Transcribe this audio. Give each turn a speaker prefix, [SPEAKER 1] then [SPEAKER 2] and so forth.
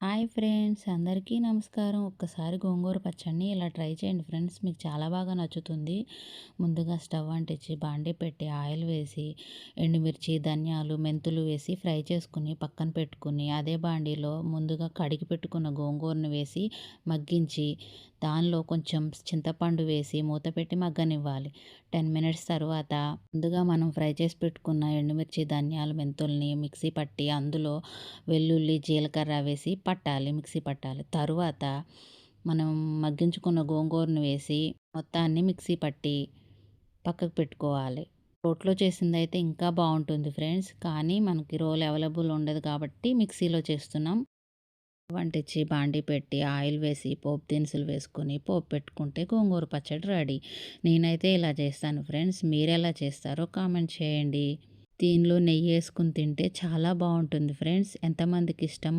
[SPEAKER 1] Hi friends అందరికీ నమస్కారం. ఒక్కసారి గోంగూర పచ్చడిని ఇలా ట్రై చేయండి ఫ్రెండ్స్. మీకు చాలా బాగా నచ్చుతుంది. ముందుగా స్టవ్ అంటించి బాండీ పెట్టి ఆయిల్ వేసి ఎండుమిర్చి ధనియాలు మెంతులు వేసి ఫ్రై చేసుకుని పక్కన పెట్టుకుని అదే బాండీలో ముందుగా కడిగి పెట్టుకున్న గోంగూరను వేసి మగ్గించి దానిలో కొంచెం చింతపండు వేసి మూత పెట్టి మగ్గనివ్వాలి. టెన్ మినిట్స్ తర్వాత ముందుగా మనం ఫ్రై చేసి పెట్టుకున్న ఎండుమిర్చి ధనియాలు మెంతుల్ని మిక్సీ పట్టి అందులో వెల్లుల్లి జీలకర్ర వేసి పట్టాలి మిక్సీ పట్టాలి. తరువాత మనం మగ్గించుకున్న గోంగూరను వేసి మొత్తాన్ని మిక్సీ పట్టి పక్కకు పెట్టుకోవాలి. రోట్లో చేసింది అయితే ఇంకా బాగుంటుంది ఫ్రెండ్స్. కానీ మనకి రోల్ అవైలబుల్ ఉండదు కాబట్టి మిక్సీలో చేస్తున్నాం. వంటించి బాండి పెట్టి ఆయిల్ వేసి పోపు దినుసులు వేసుకొని పోపు పెట్టుకుంటే గోంగూర పచ్చడి రెడీ. నేనైతే ఇలా చేస్తాను ఫ్రెండ్స్. మీరు ఎలా చేస్తారో కామెంట్ చేయండి. దీనిలో నెయ్యి వేసుకుని తింటే చాలా బాగుంటుంది ఫ్రెండ్స్. ఎంతమందికి ఇష్టం?